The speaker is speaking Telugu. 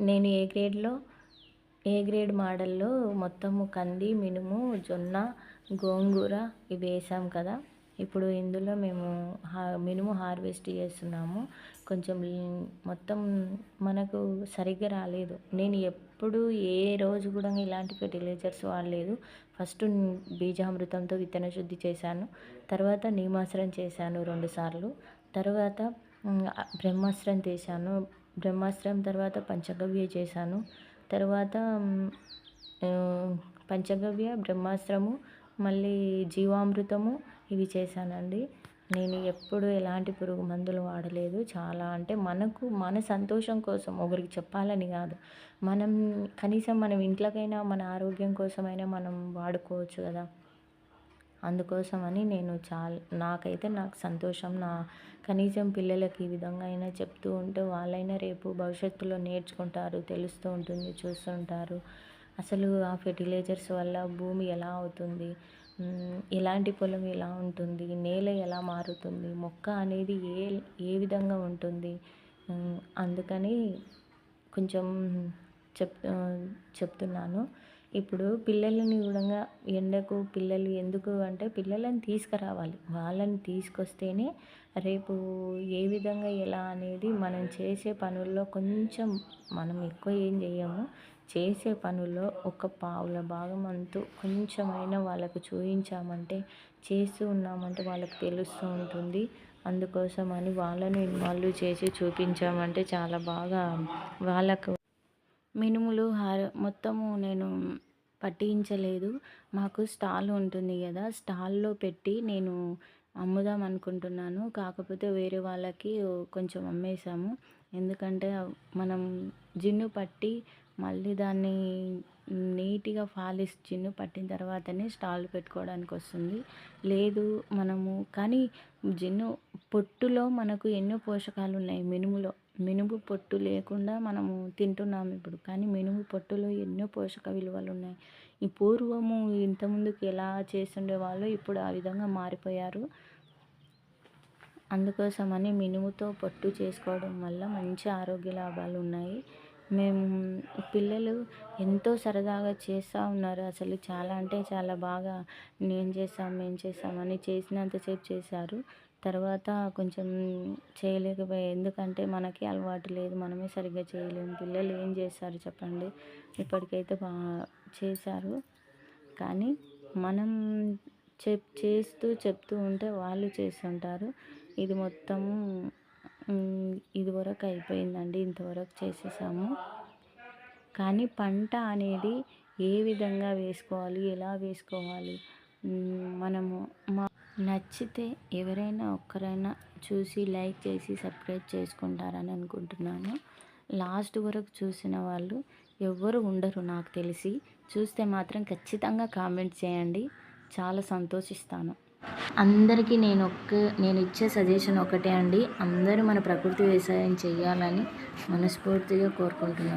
నేను ఏ గ్రేడ్లో ఏ గ్రేడ్ మోడల్లో మొత్తము కంది మినుము జొన్న గోంగూర ఇవి వేసాం కదా. ఇప్పుడు ఇందులో మేము హా మినుము హార్వెస్ట్ చేస్తున్నాము. కొంచెం మొత్తం మనకు సరిగ్గా రాలేదు. నేను ఎప్పుడు ఏ రోజు కూడా ఇలాంటి ఫెర్టిలైజర్స్ వాడలేదు. ఫస్ట్ బీజామృతంతో విత్తన శుద్ధి చేశాను. తర్వాత నీమాసరం చేశాను రెండుసార్లు తర్వాత బ్రహ్మాస్త్రం చేశాను. బ్రహ్మాస్త్రం తర్వాత పంచగవ్య చేశాను. తర్వాత పంచగవ్య బ్రహ్మాస్త్రము మళ్ళీ జీవామృతము ఇవి చేశానండి. నేను ఎప్పుడు ఎలాంటి పురుగు మందులు వాడలేదు. చాలా అంటే మనకు మన సంతోషం కోసం ఒకరికి చెప్పాలని కాదు. మనం కనీసం మనం ఇంట్లోకైనా మన ఆరోగ్యం కోసమైనా మనం వాడుకోవచ్చు కదా. అందుకోసమని నేను చాలా నాకైతే నాకు సంతోషం నా కనీసం పిల్లలకి ఈ విధంగా అయినా చెప్తూ ఉంటే వాళ్ళైనా రేపు భవిష్యత్తులో నేర్చుకుంటారు తెలుస్తూ ఉంటుంది చూస్తుంటారు అసలు ఆ ఫెర్టిలైజర్స్ వల్ల భూమి ఎలా అవుతుంది? ఎలాంటి పొలం ఎలా ఉంటుంది? నేల ఎలా మారుతుంది? మొక్క అనేది ఏ ఏ విధంగా ఉంటుంది? అందుకని కొంచెం చెప్ చెప్తున్నాను. ఇప్పుడు పిల్లలని కూడా ఎండకు పిల్లలు ఎందుకు అంటే పిల్లలను తీసుకురావాలి. వాళ్ళని తీసుకొస్తేనే రేపు ఏ విధంగా ఎలా అనేది మనం చేసే పనుల్లో కొంచెం మనం ఎక్కువ ఏం చేయము. చేసే పనుల్లో ఒక పావుల భాగం అంతు కొంచెమైనా వాళ్ళకు చూపించామంటే చేస్తూ ఉన్నామంటే వాళ్ళకి తెలుస్తూ ఉంటుంది. అందుకోసం అని వాళ్ళను ఇన్వాల్వ్ చేసి చూపించామంటే చాలా బాగా వాళ్ళకు మినుములు హార మొత్తము నేను పట్టించలేదు. మాకు స్టాల్ ఉంటుంది కదా స్టాల్లో పెట్టి నేను అమ్ముదాం అనుకుంటున్నాను. కాకపోతే వేరే వాళ్ళకి కొంచెం అమ్మేసాము ఎందుకంటే మనం జిన్ను పట్టి మళ్ళీ దాన్ని నీట్గా ఫాలిస్ చిన్ను పట్టిన తర్వాతనే స్టాల్ పెట్టుకోవడానికి వస్తుంది. లేదు మనము కానీ జిన్ను పొట్టులో మనకు ఎన్నో పోషకాలు ఉన్నాయి మినుములో మినుము పొట్టు లేకుండా మనము తింటున్నాము ఇప్పుడు కానీ మినుము పొట్టులో ఎన్నో పోషక విలువలు ఉన్నాయి ఈ పూర్వము ఇంతకుముందుకు ఎలా చేస్తుండేవాళ్ళు ఇప్పుడు ఆ విధంగా మారిపోయారు. అందుకోసమని మినుముతో పొట్టు చేసుకోవడం వల్ల మంచి ఆరోగ్య లాభాలు ఉన్నాయి మేము పిల్లలు ఎంతో సరదాగా చేస్తూ ఉన్నారు. అసలు చాలా అంటే చాలా బాగా నేను చేస్తాం మేము చేస్తామని చేసినంతసేపు చేశారు. తర్వాత కొంచెం చేయలేకపోయా ఎందుకంటే మనకి అలవాటు లేదు. మనమే సరిగ్గా చేయలేము. పిల్లలు ఏం చేస్తారు చెప్పండి. ఇప్పటికైతే బాగా చేశారు. కానీ మనం చెప్ చేస్తూ చెప్తూ ఉంటే వాళ్ళు చేస్తుంటారు. ఇది మొత్తము ఇదివరకు అయిపోయిందండి ఇంతవరకు చేసేసాము. కానీ పంట అనేది ఏ విధంగా వేసుకోవాలి ఎలా వేసుకోవాలి మనము మా నచ్చితే ఎవరైనా ఒక్కరైనా చూసి లైక్ చేసి సబ్స్క్రైబ్ చేసుకుంటారని అనుకుంటున్నాను. లాస్ట్ వరకు చూసిన వాళ్ళు ఎవ్వరు ఉండరు నాకు తెలిసి. చూస్తే మాత్రం ఖచ్చితంగా కామెంట్ చేయండి. చాలా సంతోషిస్తాను. అందరికీ నేను ఒక్క నేను ఇచ్చే సజెషన్ ఒకటే అండి. అందరూ మన ప్రకృతి వ్యవసాయం చేయాలని మనస్ఫూర్తిగా కోరుకుంటున్నాను.